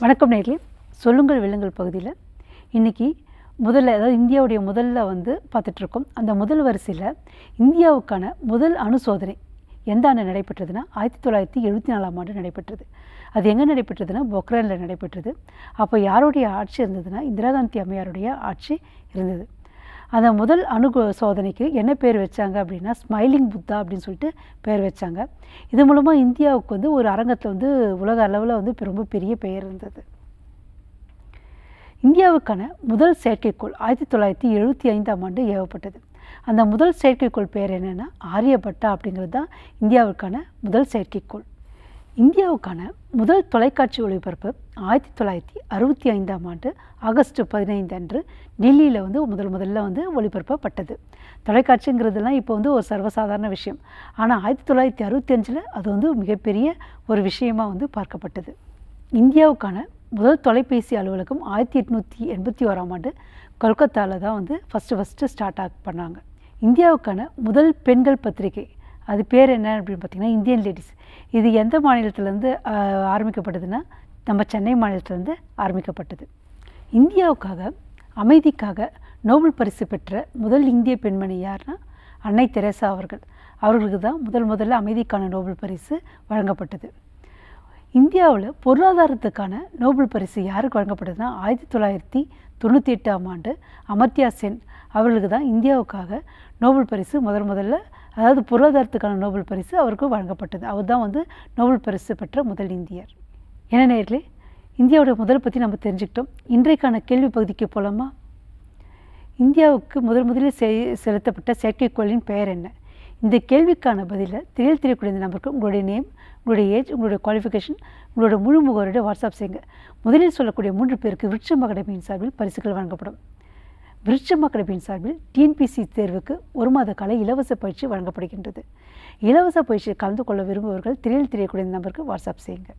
வணக்கம் நேர்களே சொல்லுங்கள் வெல்லுங்கள் பகுதியில். இன்றைக்கி முதல்ல அதாவது இந்தியாவுடைய முதல்ல வந்து பார்த்துட்ருக்கோம். அந்த முதல் வரிசையில் இந்தியாவுக்கான முதல் அணு சோதனை எந்த ஆண்டு நடைபெற்றதுன்னா ஆயிரத்தி தொள்ளாயிரத்தி எழுபத்தி நாலாம் ஆண்டு நடைபெற்றது. அது எங்கே நடைபெற்றதுன்னா பொக்ரானில் நடைபெற்றது. அப்போ யாருடைய ஆட்சி இருந்ததுன்னா இந்திரா காந்தி அம்மையாருடைய ஆட்சி இருந்தது. அந்த முதல் அணுகு சோதனைக்கு என்ன பேர் வச்சாங்க அப்படின்னா ஸ்மைலிங் புத்தா அப்படின்னு சொல்லிட்டு பேர் வச்சாங்க. இது மூலமாக இந்தியாவுக்கு வந்து ஒரு அரங்கத்தில் வந்து உலக அளவில் வந்து ரொம்ப பெரிய பெயர் இருந்தது. இந்தியாவுக்கான முதல் செயற்கைக்கோள் ஆயிரத்தி தொள்ளாயிரத்தி எழுபத்தி ஐந்தாம் ஆண்டு ஏவப்பட்டது. அந்த முதல் செயற்கைக்கோள் பேர் என்னென்னா ஆரியபட்டா அப்படிங்கிறது தான் இந்தியாவுக்கான முதல் செயற்கைக்கோள். இந்தியாவுக்கான முதல் தொலைக்காட்சி ஒளிபரப்பு ஆயிரத்தி தொள்ளாயிரத்தி அறுபத்தி ஐந்தாம் ஆண்டு ஆகஸ்ட் பதினைந்து அன்று டெல்லியில் வந்து முதல் முதல்ல வந்து ஒளிபரப்பப்பட்டது. தொலைக்காட்சிங்கிறதுலாம் இப்போ வந்து ஒரு சர்வசாதாரண விஷயம். ஆனால் ஆயிரத்தி தொள்ளாயிரத்தி அறுபத்தி அஞ்சில் அது வந்து மிகப்பெரிய ஒரு விஷயமாக வந்து பார்க்கப்பட்டது. இந்தியாவுக்கான முதல் தொலைபேசி அலுவலகம் ஆயிரத்தி எட்நூற்றி எண்பத்தி ஓராம் ஆண்டு கொல்கத்தாவில் தான் வந்து ஃபஸ்ட்டு ஃபஸ்ட்டு ஸ்டார்ட் ஆக் பண்ணாங்க. இந்தியாவுக்கான முதல் பெண்கள் பத்திரிகை அது பேர் என்ன அப்படின்னு பார்த்தீங்கன்னா இந்தியன் லேடிஸ். இது எந்த மாநிலத்திலேருந்து ஆரம்பிக்கப்பட்டதுன்னா நம்ம சென்னை மாநிலத்திலேருந்து ஆரம்பிக்கப்பட்டது. இந்தியாவுக்காக அமைதிக்காக நோபல் பரிசு பெற்ற முதல் இந்திய பெண்மணி யார்னா அன்னை தெரேசா அவர்கள். அவர்களுக்கு தான் முதல் முதல்ல அமைதிக்கான நோபல் பரிசு வழங்கப்பட்டது. இந்தியாவில் பொருளாதாரத்துக்கான நோபல் பரிசு யாருக்கு வழங்கப்பட்டதுன்னா ஆயிரத்தி தொள்ளாயிரத்தி தொண்ணூற்றி எட்டாம் ஆண்டு அமர்த்தியா சென் அவர்களுக்கு தான் இந்தியாவுக்காக நோபல் பரிசு முதல் முதல்ல அதாவது பொருளாதாரத்துக்கான நோபல் பரிசு அவருக்கு வழங்கப்பட்டது. அவர் தான் வந்து நோபல் பரிசு பெற்ற முதல் இந்தியர். என்ன நேர்களே இந்தியாவோட முதல் பற்றி நம்ம தெரிஞ்சுக்கிட்டோம். இன்றைக்கான கேள்வி பகுதிக்கு போகலாமா இந்தியாவுக்கு முதல் முதலில் செலுத்தப்பட்ட செயற்கைக்கோளின் பெயர் என்ன? இந்த கேள்விக்கான பதிலை திரையில் தெரியக்கூடிய இந்த நம்பருக்கு உங்களுடைய நேம் உங்களுடைய ஏஜ் உங்களுடைய குவாலிஃபிகேஷன் உங்களோட முழு முகவரிடம் வாட்ஸ்அப் செய்யுங்க. முதலில் சொல்லக்கூடிய மூன்று பேருக்கு விருட்சம் அகாடமியின் சார்பில் பரிசுகள் வழங்கப்படும். விருட்சம் அகாடமியின் சார்பில் டிஎன்பிசி தேர்வுக்கு ஒரு மாத கால இலவச பயிற்சி வழங்கப்படுகின்றது. இலவச பயிற்சியில் கலந்து கொள்ள விரும்புபவர்கள் திரையில் தெரியக்கூடிய நம்பருக்கு வாட்ஸ்அப் செய்யுங்க.